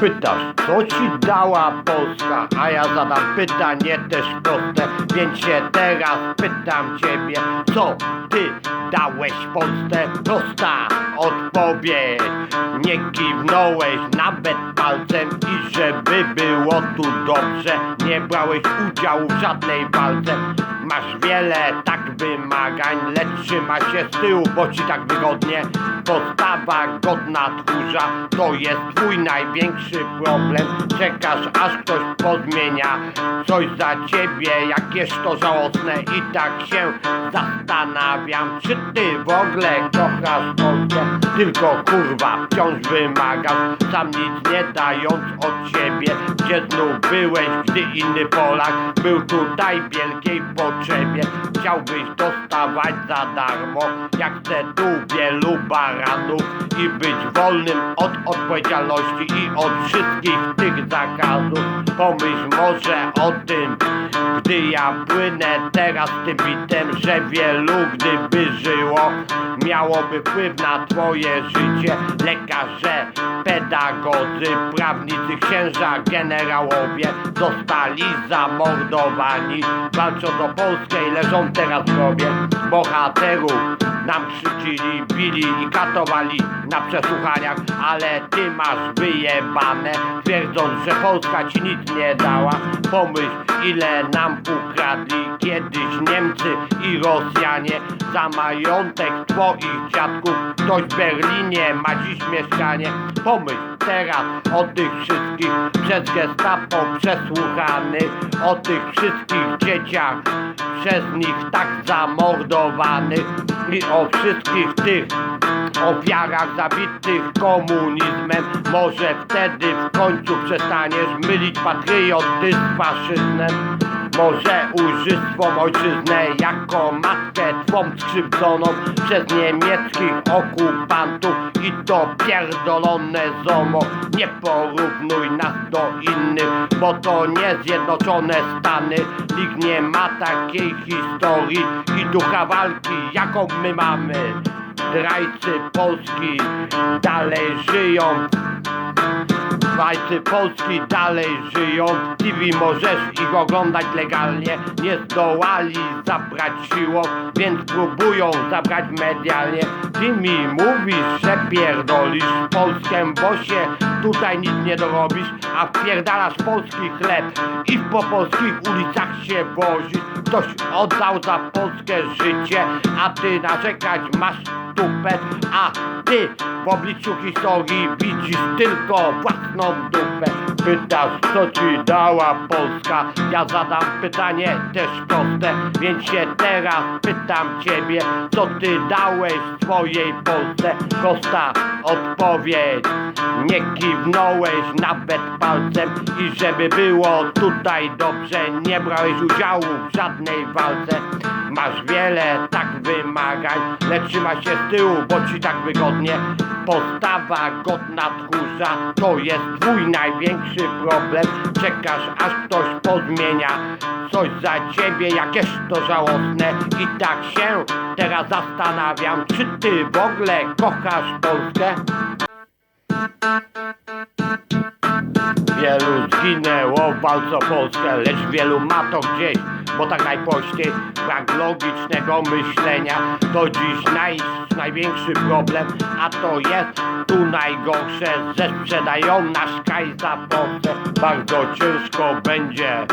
Pytasz, co ci dała Polska? A ja zadam pytanie też proste, więc się teraz pytam ciebie, co ty dałeś Polsce? Prosta odpowiedź, nie kiwnąłeś nawet palcem i żeby było tu dobrze, nie brałeś udziału w żadnej walce. Masz wiele tak wymagań, lecz trzyma się z tyłu, bo ci tak wygodnie. Postawa godna tchórza to jest twój największy problem. Czekasz aż ktoś pozmienia coś za ciebie, jakież to żałosne. I tak się zastanawiam, czy ty w ogóle kochasz Polskę, tylko kurwa wciąż wymagasz, sam nic nie dając od siebie. Gdzie znów byłeś, gdy inny Polak był tutaj wielkiej potrzebie. Chciałbyś dostawać za darmo, jak chce tu wielu baranów i być wolnym od odpowiedzialności i od wszystkich tych zakazów. Pomyśl może o tym, gdy ja płynę teraz tym bitem, że wielu gdyby żyło, miałoby wpływ na twoje życie. Lekarze, pedagodzy, prawnicy, księża, generałowie zostali zamordowani. Walcząc o Polskę i leżą teraz w grobie. Bohaterów nam krzyczyli, bili i katowali na przesłuchaniach, ale ty masz wyjebane, twierdząc, że Polska ci nic nie dała. Pomyśl, ile nam ukradli kiedyś Niemcy i Rosjanie za majątek twoich dziadków. Ktoś w Berlinie ma dziś mieszkanie. Pomyśl teraz o tych wszystkich przez gestapo przesłuchanych, o tych wszystkich dzieciach przez nich tak zamordowanych i o wszystkich tych ofiarach zabitych komunizmem. Może wtedy w końcu przestaniesz mylić patriotyzm z faszyzmem. Może ujrzysz swą ojczyznę jako matkę twą skrzywdzoną przez niemieckich okupantów i to pierdolone zomo. Nie porównuj nas do innych, bo to nie zjednoczone Stany. Nikt nie ma takiej historii i ducha walki, jaką my mamy. Zdrajcy Polski dalej żyją Zdrajcy Polski dalej żyją. TV możesz ich oglądać legalnie. Nie zdołali zabrać siłą Więc próbują zabrać medialnie. Ty mi mówisz, że pierdolisz Polskę, bo się tutaj nic nie dorobisz. A wpierdalasz polski chleb I po polskich ulicach się wozisz. Ktoś oddał za Polskę życie A ty narzekać masz tupet A ty w obliczu historii widzisz tylko własną dupę. Pytasz co ci dała Polska? Ja zadam pytanie też proste Więc się teraz pytam ciebie Co ty dałeś swojej Polsce? Kosta odpowiedź. Nie kiwnąłeś nawet palcem I żeby było tutaj dobrze Nie brałeś udziału w żadnej walce. Masz wiele tak wymagań Lecz trzyma się z tyłu, bo ci tak wygodnie. Postawa godna tchórza To jest twój największy problem. Czekasz aż ktoś pozmienia Coś za ciebie, jakież to żałosne. I tak się teraz zastanawiam Czy ty w ogóle kochasz Polskę? Wielu zginęło w walce Polskę, lecz wielu ma to gdzieś, bo tak najprościej brak logicznego myślenia to dziś naj, największy problem, a to jest tu najgorsze, że sprzedają nasz kraj za Polskę. Bardzo ciężko będzie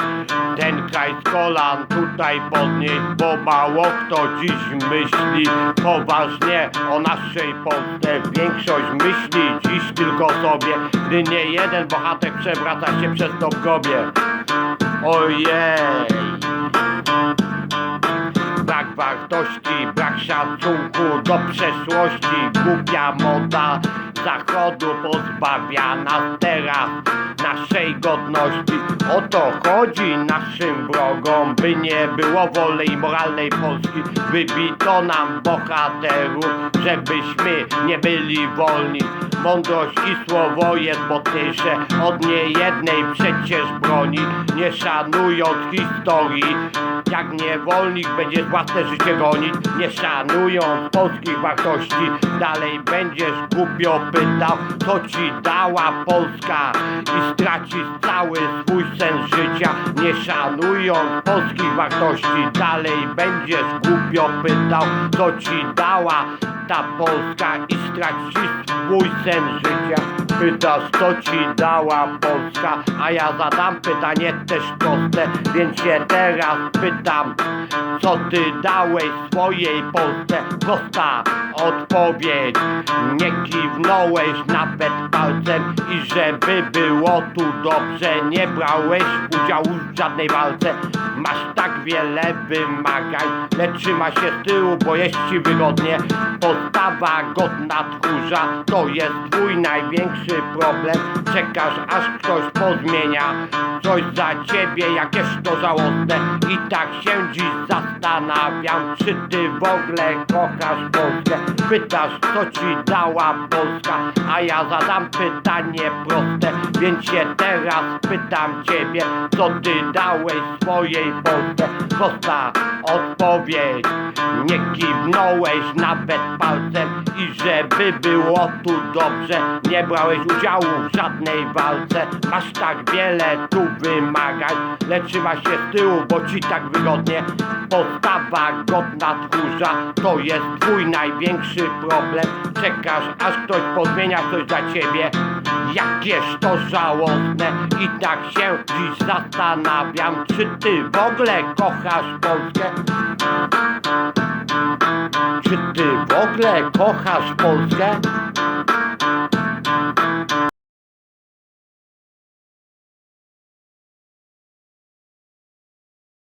ten kraj z kolan tutaj podnieść, bo mało kto dziś myśli poważnie o naszej Polsce. Większość myśli dziś tylko sobie, gdy nie jeden bohater przewraca się przez to w grobie. Ojej! Brak wartości, brak szacunku do przeszłości, głupia moda zachodu pozbawia nas teraz naszej godności. O to chodzi naszym wrogom, by nie było wolnej moralnej Polski. Wybito nam bohaterów, żebyśmy nie byli wolni. Mądrość i słowo jest mocniejsze od niejednej przecież broni. Nie szanując historii, jak niewolnik będziesz własne życie gonić, nie szanując polskich wartości, dalej będziesz głupio pytał, co ci dała Polska? I stracisz cały swój sens życia, nie szanując polskich wartości, dalej będziesz głupio pytał, co ci dała ta Polska? I stracisz swój sens życia. Pytasz, co ci dała Polska, a ja zadam pytanie też proste, więc się teraz pytam, co ty dałeś swojej Polsce? Prosta odpowiedź, nie kiwnąłeś nawet palcem i żeby było tu dobrze, nie brałeś udziału w żadnej walce. Masz tak wiele wymagań, lecz trzyma się z tyłu, bo jest ci wygodnie. Postawa godna tchórza, to jest twój największy problem. Czekasz aż ktoś pozmienia coś za ciebie, jakież to żałosne. I tak się dziś zastanawiam, czy ty w ogóle kochasz Polskę. Pytasz, co ci dała Polska, a ja zadam pytanie proste, więc się teraz pytam ciebie, co ty dałeś swojej Polsce. Prosta odpowiedź, nie kiwnąłeś nawet palcem i żeby było tu dobrze, nie brałeś udziału w żadnej walce. Masz tak wiele tu wymagań, lecz trzyma się z tyłu, bo ci tak wygodnie. Postawa godna tchórza, to jest twój największy problem. Czekasz, aż ktoś pozmienia coś dla ciebie. Jakież to żałosne i tak się dziś zastanawiam, czy ty w ogóle kochasz Polskę? Czy ty w ogóle kochasz Polskę?